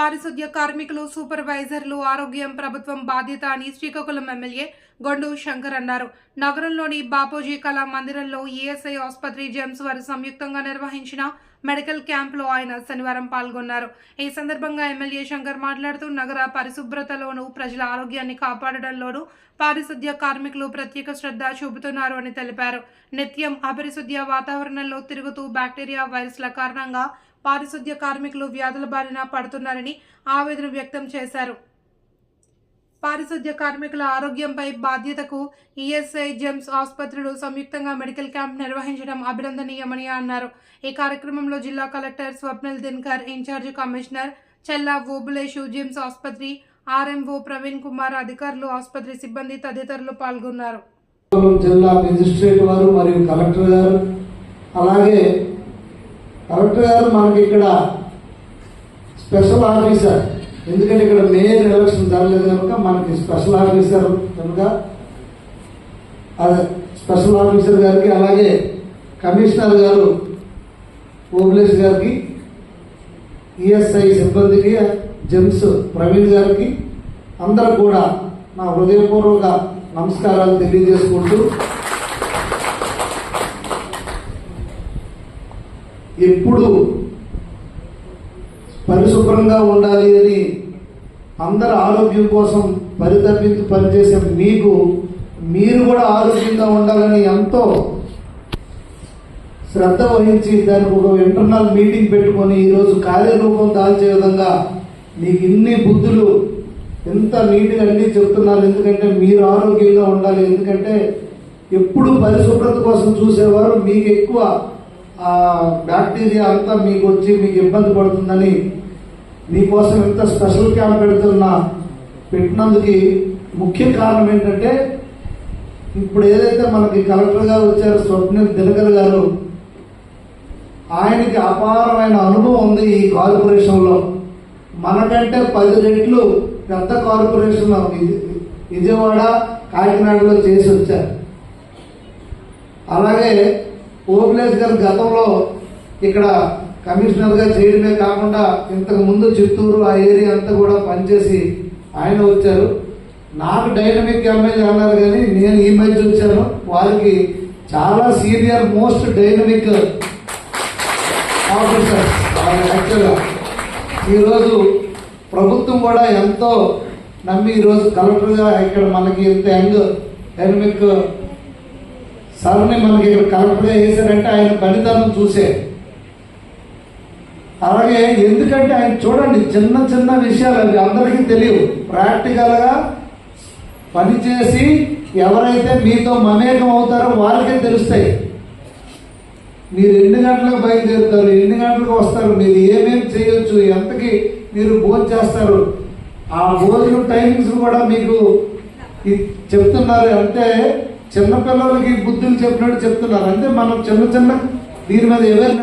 పారిశుద్ధ్య కార్మికులు సూపర్వైజర్లు ఆరోగ్యం ప్రభుత్వం బాధ్యత అని శ్రీకాకుళం ఎమ్మెల్యే గొండు శంకర్ అన్నారు. నగరంలోని బాపూజీ కళా మందిరంలో ఈఎస్ఐ ఆసుపత్రి జెమ్స్ వారు సంయుక్తంగా నిర్వహించిన మెడికల్ క్యాంప్లో ఆయన శనివారం పాల్గొన్నారు. ఈ సందర్భంగా ఎమ్మెల్యే శంకర్ మాట్లాడుతూ నగర పరిశుభ్రతలోనూ ప్రజల ఆరోగ్యాన్ని కాపాడడంలోనూ పారిశుద్ధ్య కార్మికులు ప్రత్యేక శ్రద్ధ చూపుతున్నారు అని తెలిపారు. నిత్యం అపరిశుద్ధ్య వాతావరణంలో తిరుగుతూ బ్యాక్టీరియా వైరస్ల కారణంగా పారిశుద్ధ్య కార్మికులు వ్యాధుల బారిన పడుతున్నారని ఆవేదన వ్యక్తం చేశారు. పారిశుద్ధ్య కార్మికుల ఆరోగ్యంపై బాధ్యతకు ఈఎస్ఐ జెమ్స్ ఆసుపత్రులు సంయుక్తంగా మెడికల్ క్యాంప్ నిర్వహించడం అభినందనీయమని అన్నారు. ఈ కార్యక్రమంలో జిల్లా collector Swapnil Dinkar incharge commissioner Chella Obulesu GIMS ఆసుపత్రి ఆర్ఎంఓ ప్రవీణ్ కుమార్ అధికారులు ఆసుపత్రి సిబ్బంది తదితరులు పాల్గొన్నారు. జిల్లా మెజిస్ట్రేట్ వారు మరియు కలెక్టర్ గారు అలాగే కలెక్టర్ గారు మనకి ఇక్కడ స్పెషల్ ఆఫీసర్ ఎందుకంటే ఇక్కడ మేయర్ ఎలక్షన్ జరగలేదు కనుక మనకి స్పెషల్ ఆఫీసర్ కనుక స్పెషల్ ఆఫీసర్ గారికి అలాగే కమిషనర్ గారు ఓబులేష్ గారికి ఈఎస్ఐ సిబ్బందికి జెమ్స్ ప్రవీణ్ గారికి అందరూ కూడా నా హృదయపూర్వక నమస్కారాలు తెలియజేసుకుంటూ ఎప్పుడు పరిశుభ్రంగా ఉండాలి అని అందరి ఆరోగ్యం కోసం పరితపించి పనిచేసే మీకు మీరు కూడా ఆరోగ్యంగా ఉండాలని ఎంతో శ్రద్ధ వహించి దానికి ఒక ఇంటర్నల్ మీటింగ్ పెట్టుకొని ఈరోజు కార్యరూపం దాల్చే విధంగా మీకు ఇన్ని బుద్ధులు ఎంత నీట్గా అన్నీ చెప్తున్నారు. ఎందుకంటే మీరు ఆరోగ్యంగా ఉండాలి. ఎందుకంటే ఎప్పుడు పరిశుభ్రత కోసం చూసేవారు మీకు ఎక్కువ బ్యాక్టీరియా అంతా మీకు వచ్చి మీకు ఇబ్బంది పడుతుందని నీకోసం ఎంత స్పెషల్ క్యాంప్ పెడుతున్నా. పెట్టినందుకు ముఖ్య కారణం ఏంటంటే ఇప్పుడు ఏదైతే మనకి కలెక్టర్ గారు వచ్చారు స్వప్నిల్ దినకర్ గారు ఆయనకి అపారమైన అనుభవం ఉంది ఈ కార్పొరేషన్లో. మనకంటే పది రెట్లు పెద్ద కార్పొరేషన్ విజయవాడ కాకినాడలో చేసి వచ్చారు. అలాగే ఓపిలేష్ గారు గతంలో ఇక్కడ కమిషనర్గా చేయడమే కాకుండా ఇంతకు ముందు చిత్తూరు ఆ ఏరియా అంతా కూడా పనిచేసి ఆయన వచ్చారు. నాకు డైనమిక్ ఎమ్మెల్యే అన్నారు కానీ నేను ఈ మధ్య వచ్చాను. వారికి చాలా సీనియర్ మోస్ట్ డైనమిక్ ఆఫీసర్. యాక్చువల్గా ఈరోజు ప్రభుత్వం కూడా ఎంతో నమ్మి ఈరోజు కలెక్టర్గా ఇక్కడ మనకి ఇంత యంగ్ డైనమిక్ సార్ని మనకి ఇక్కడ కలెక్టర్గా వేశారంటే ఆయన పనితనం చూసే అలాగే ఎందుకంటే ఆయన చూడండి చిన్న చిన్న విషయాలు అవి అందరికీ తెలియవు. ప్రాక్టికల్గా పనిచేసి ఎవరైతే మీతో మమేకం అవుతారో వాళ్ళకే తెలుస్తాయి. మీరు ఎన్ని గంటలకు బయలుదేరుతారు ఎన్ని గంటలకు వస్తారు మీరు ఏమేమి చేయొచ్చు ఎంతకి మీరు భోజనం చేస్తారు ఆ భోజనం టైమింగ్స్ కూడా మీకు చెప్తున్నారు. అంటే చిన్నపిల్లలకి బుద్ధులు చెప్పినట్టు చెప్తున్నారు. అంటే మనం చిన్న చిన్న దీని మీద ఎవరు